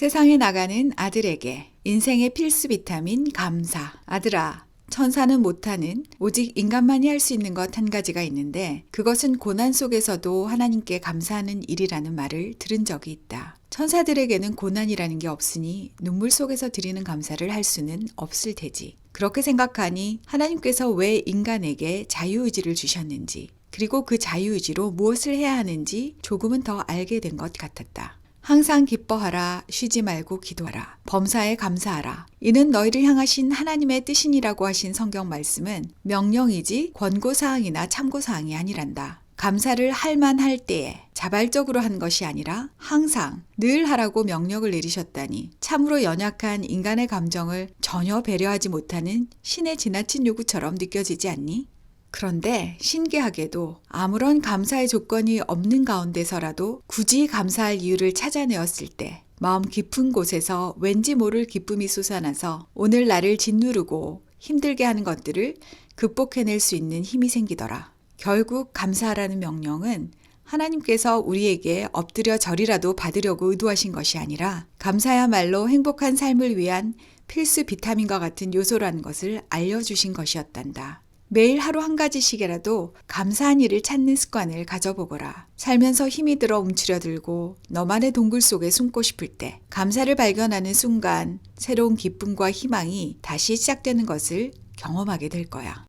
세상에 나가는 아들에게 인생의 필수 비타민 감사. 아들아, 천사는 못하는 오직 인간만이 할 수 있는 것 한 가지가 있는데 그것은 고난 속에서도 하나님께 감사하는 일이라는 말을 들은 적이 있다. 천사들에게는 고난이라는 게 없으니 눈물 속에서 드리는 감사를 할 수는 없을 테지. 그렇게 생각하니 하나님께서 왜 인간에게 자유의지를 주셨는지 그리고 그 자유의지로 무엇을 해야 하는지 조금은 더 알게 된 것 같았다. 항상 기뻐하라, 쉬지 말고 기도하라, 범사에 감사하라. 이는 너희를 향하신 하나님의 뜻이니라고 하신 성경 말씀은 명령이지 권고사항이나 참고사항이 아니란다. 감사를 할 만할 때에 자발적으로 한 것이 아니라 항상 늘 하라고 명령을 내리셨다니 참으로 연약한 인간의 감정을 전혀 배려하지 못하는 신의 지나친 요구처럼 느껴지지 않니? 그런데 신기하게도 아무런 감사의 조건이 없는 가운데서라도 굳이 감사할 이유를 찾아내었을 때 마음 깊은 곳에서 왠지 모를 기쁨이 솟아나서 오늘 나를 짓누르고 힘들게 하는 것들을 극복해낼 수 있는 힘이 생기더라. 결국 감사하라는 명령은 하나님께서 우리에게 엎드려 절이라도 받으려고 의도하신 것이 아니라 감사야말로 행복한 삶을 위한 필수 비타민과 같은 요소라는 것을 알려주신 것이었단다. 매일 하루 한 가지씩이라도 감사한 일을 찾는 습관을 가져보거라. 살면서 힘이 들어 움츠려들고 너만의 동굴 속에 숨고 싶을 때 감사를 발견하는 순간 새로운 기쁨과 희망이 다시 시작되는 것을 경험하게 될 거야.